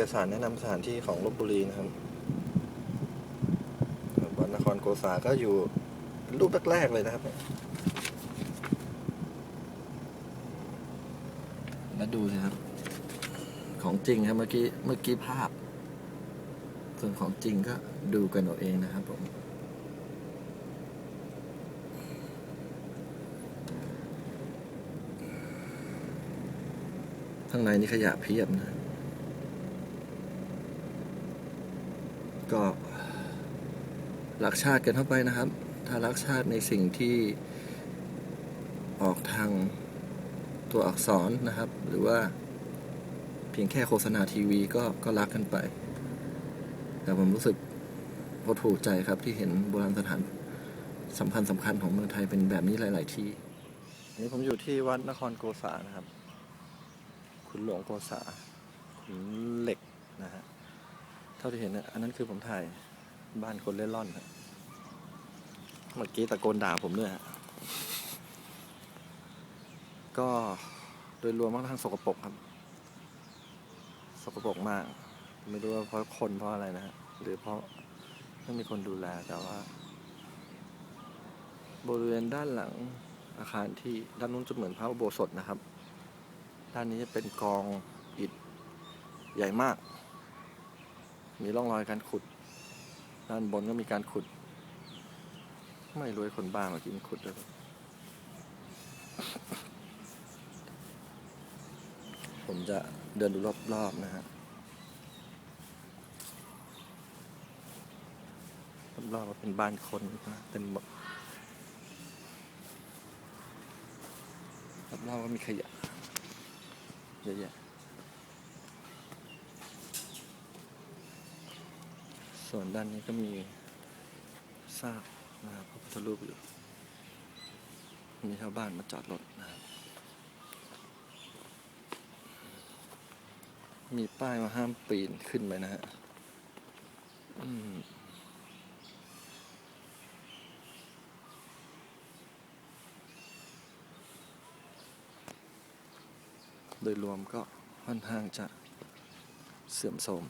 อกสารแนะนำสถานที่ของลบบุรีนะครับวัดนครโกษาก็อยู่รูปแรกๆเลยนะครับแล้วดูสิครับ ของจริงครับเมื่อกี้เมื่อกี้ภาพ ส่วนของจริงก็ดูกันเอาเองนะครับผมข้างในนี่ขยะเพียบนะ ก็รักชาติกันเข้าไปนะครับ ถ้ารักชาติในสิ่งที่ออกทางตัวอักษรนะครับ หรือว่าเพียงแค่โฆษณาทีวีก็ก็รักกันไป แต่ผมรู้สึกหดหู่ใจครับที่เห็นโบราณสถานสำคัญสำคัญของเมืองไทยเป็นแบบนี้หลาย ๆ ที่นี้ผมอยู่ที่วัดนครโกษานะครับขุนหลวงโกษาขุนเหล็กนะฮะ เท่าที่เห็นนะอันนั้นคือผมถ่ายบ้านคนเล่นร่อนครับเมื่อกี้ตะโกนด่าผมด้วยฮะก็โดยรวมค่อนข้างสกปรกครับ สกปรกมาก ไม่รู้ว่าเพราะคนเพราะอะไรนะฮะหรือเพราะไม่มีคนดูแลแต่ว่า บริเวณด้านหลังอาคารที่ด้านนู้นจะเหมือนพระอุโบสถนะครับ ด้านนี้จะเป็นกองอิฐใหญ่มาก มีร่องรอยการขุด ด้านบนก็มีการขุด ไม่รู้ไอ้คนบ้ามากินขุดด้วยผมจะเดินดูรอบๆนะฮะรอบๆก็เป็นบ้านคนนะเต็มหมดรอบๆก็มีขยะเยอะแยะ ส่วนด้านนี้ก็มีซากนะครับพระพุทธรูปอยู่ มีชาวบ้านมาจอดรถนะครับ มีป้ายมาห้ามปีนขึ้นไปนะฮะโดยรวมก็ค่อนข้างจะเสื่อมโทรม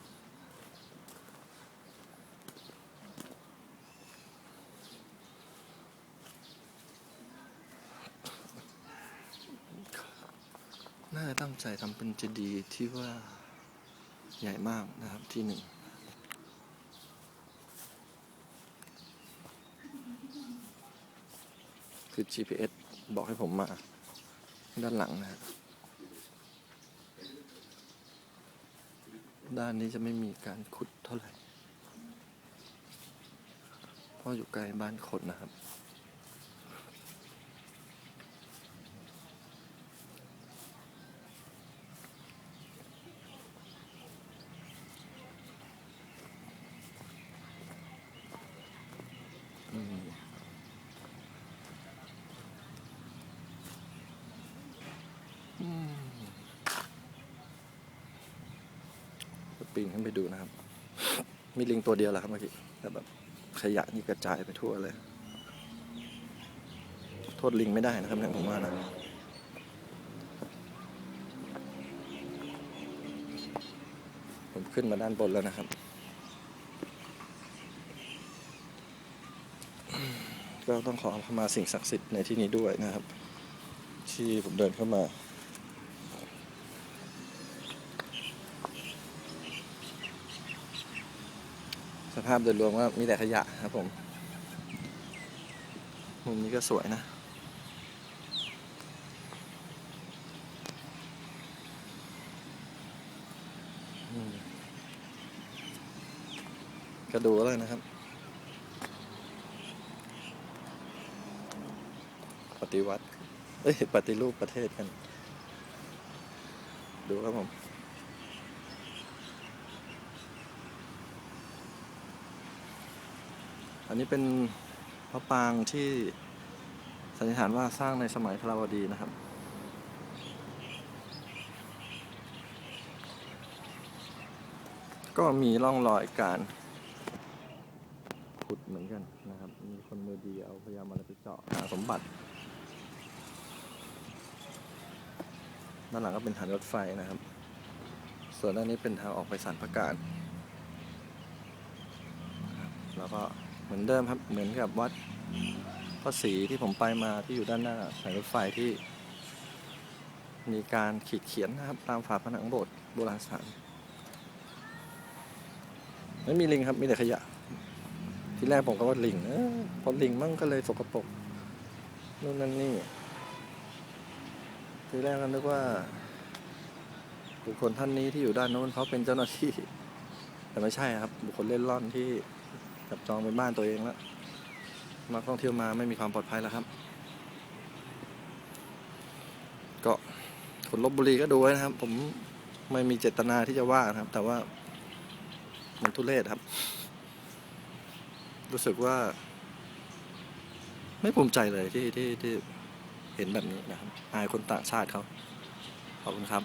น่าจะตั้ง ใจทำเป็นเจดีย์ที่ว่าใหญ่มากนะครับที่หนึ่งคือ GPS บอกให้ผมมา ด้านหลังนะฮะด้านนี้จะไม่มีการขุดเท่าไหร่ เพราะอยู่ใกล้บ้านคนนะครับ ปีนขึ้นไปดูนะครับ มีลิงตัวเดียวแหละครับเมื่อกี้แต่แบบขยะนี่กระจายไปทั่วเลย โทษลิงไม่ได้นะครับเนี่ยผมว่านะผมขึ้นมาด้านบนแล้วนะครับ ก็ต้องขอเข้ามาสิ่งศักดิ์สิทธิ์ในที่นี้ด้วยนะครับ ที่ผมเดินเข้ามา ภาพโดยรวมก็มีแต่ขยะครับผมมุมนี้ก็สวยนะก็ดูแล้วนะครับ ปฏิวัติ เอ้ย ปฏิรูปประเทศกัน ดูครับผม อันนี้เป็นพระปรางที่สันนิษฐานว่าสร้างในสมัยพระวดีนะครับ ก็มีร่องรอยการขุดเหมือนกันนะครับ มีคนมือดีเอาพยายามอะไรไปเจาะหาสมบัติด้านหลังก็เป็นฐานรถไฟนะครับ ส่วนอันนี้เป็นทางออกไปสันประการแล้วก็ เหมือนเดิมครับเหมือนกับวัดพระศรีที่ผมไปมาที่อยู่ด้านหน้าสายรถไฟที่ มีการขีดเขียนนะครับ ตามฝาผนังโบสถ์โบราณสถานไม่มีลิงครับมีแต่ขยะ ที่แรกผมก็ว่าลิงเออพอลิงมั่งก็เลยสกปรกนู่นนั่นนี่ทีแรกก็นึกว่าบุคคลท่านนี้ที่อยู่ด้านโน้นเขาเป็นเจ้าหน้าที่ แต่ไม่ใช่ครับ บุคคลเล่นร่อนที่ จับจองเป็นบ้านตัวเองแล้วมาท่องเที่ยวมาไม่มีความปลอดภัยแล้วครับ ก็คนลบบุรีก็ดูไว้นะครับ ผมไม่มีเจตนาที่จะว่านะครับ แต่ว่ามันทุเรศครับ รู้สึกว่า ไม่ภูมิใจเลยที่ที่ที่เห็นแบบนี้นะครับ อายคนต่างชาติเขาขอบคุณครับ